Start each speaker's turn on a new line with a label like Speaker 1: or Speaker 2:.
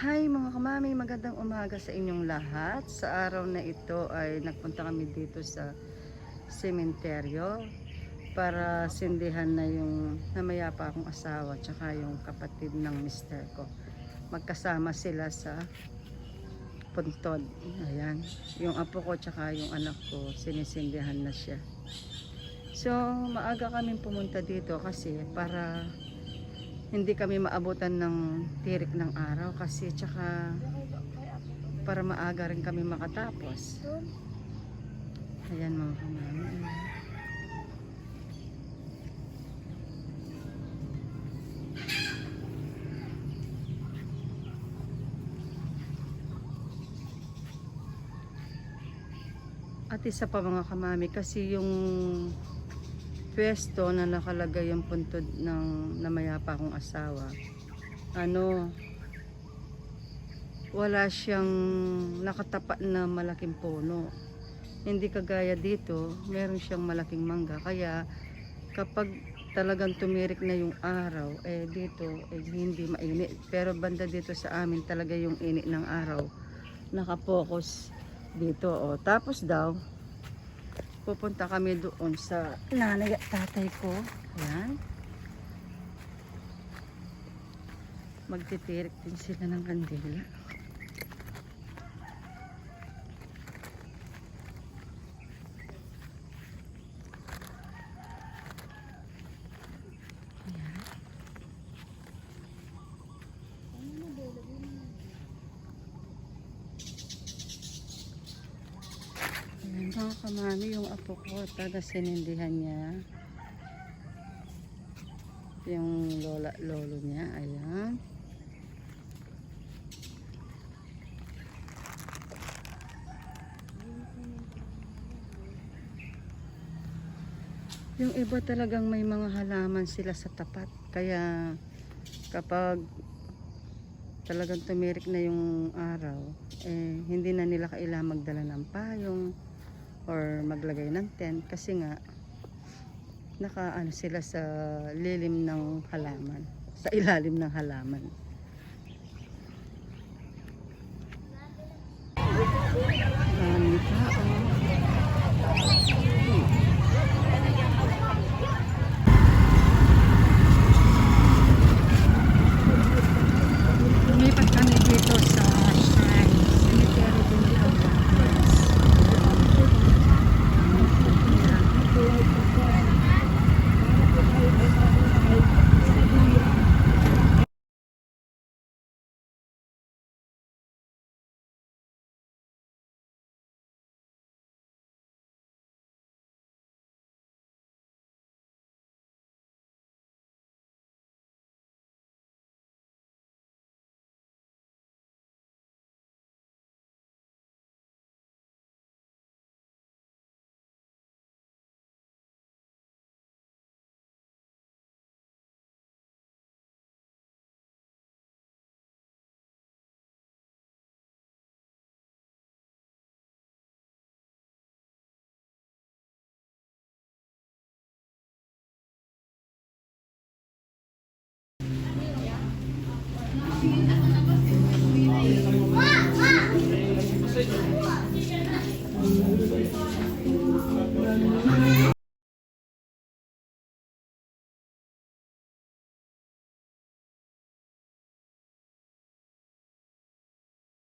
Speaker 1: Hi mga kamami, magandang umaga sa inyong lahat. Sa araw na ito ay nagpunta kami dito sa sementeryo para sindihan na yung namaya pa akong asawa tsaka yung kapatid ng mister ko. Magkasama sila sa puntod. Ayan. Yung apo ko tsaka yung anak ko, sinisindihan na siya. So, maaga kami pumunta dito kasi para hindi kami maabutan ng tirik ng araw kasi tsaka para maaga rin kami makatapos. Ayan mga kamami. At isa pa mga kamami kasi yung pwesto na nakalagay yung puntod ng namayapa kong asawa. Ano, wala siyang nakatapat na malaking puno. Hindi kagaya dito, meron siyang malaking mangga. Kaya kapag talagang tumirik na yung araw, eh dito eh, hindi mainit. Pero banda dito sa amin talaga yung init ng araw. Nakapokus dito. Oh. Tapos daw, pupunta kami doon sa nanay at tatay ko. Ayan. Magtitirik din sila ng kandila. Mga kamami, yung apo ko, taga sinindihan niya. Yung lola, lolo niya, ayan. Yung iba talagang may mga halaman sila sa tapat. Kaya kapag talagang tumirik na yung araw, eh, hindi na nila kailangan magdala ng payong or maglagay ng tent kasi nga nakaano sila sa lilim ng halaman, sa ilalim ng halaman.